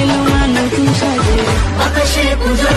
এলো না নতুন সাজে আকাশে পুজোর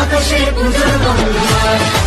আকাশে পূজার বাংলা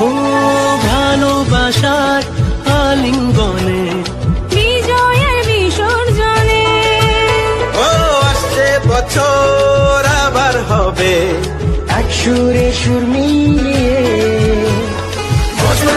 ও ভালোবাসার আলিঙ্গনে। বিজয়ের বিসর্জনে। ও আসছে বছর আবার হবে। এক সুরে সুর মিলিয়ে। বছর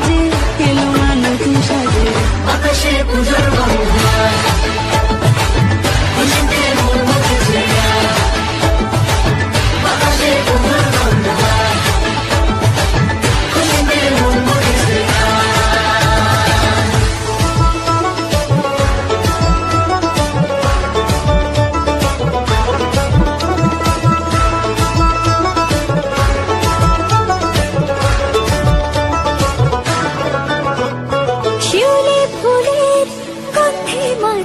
বাজে এলো নতুন সাজে আকাশে পুজোর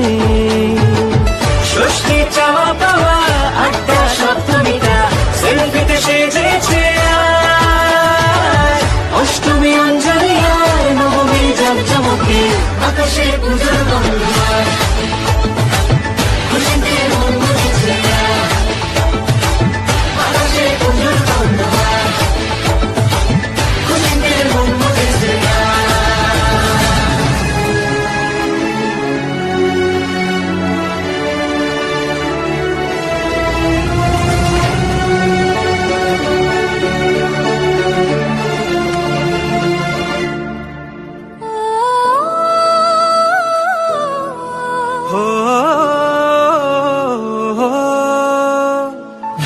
শরৎ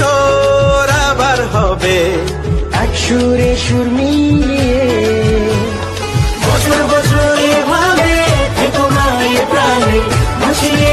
বছর আবার হবে। এক সুরে সুর মিলিয়ে বছর বছর এভাবে প্রাণে ভাসিয়ে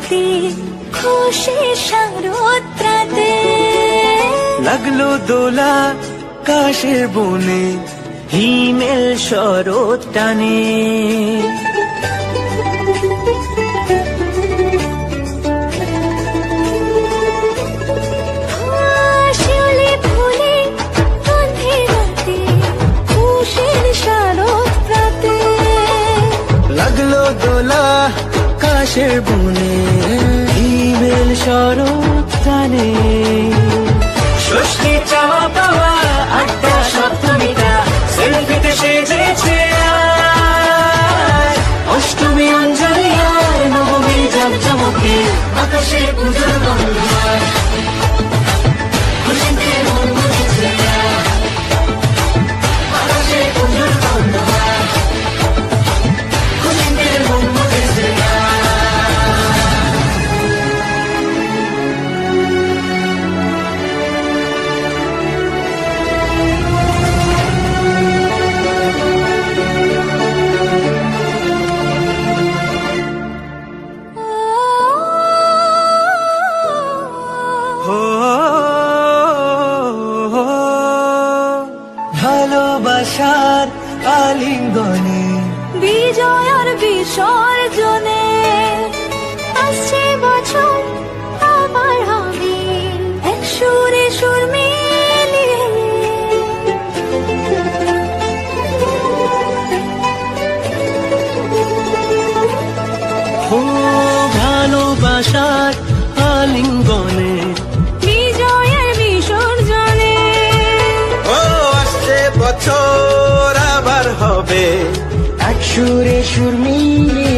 শান্তি খুশি সারোত্রাতে লাগল দোলা কাশের বনে হিমেল শরৎ টানে। লাগল দোলা আকাশের বনে হিমেল শরৎ কানে। ষষ্ঠী 说爱着你 সুরে সুর মিলিয়ে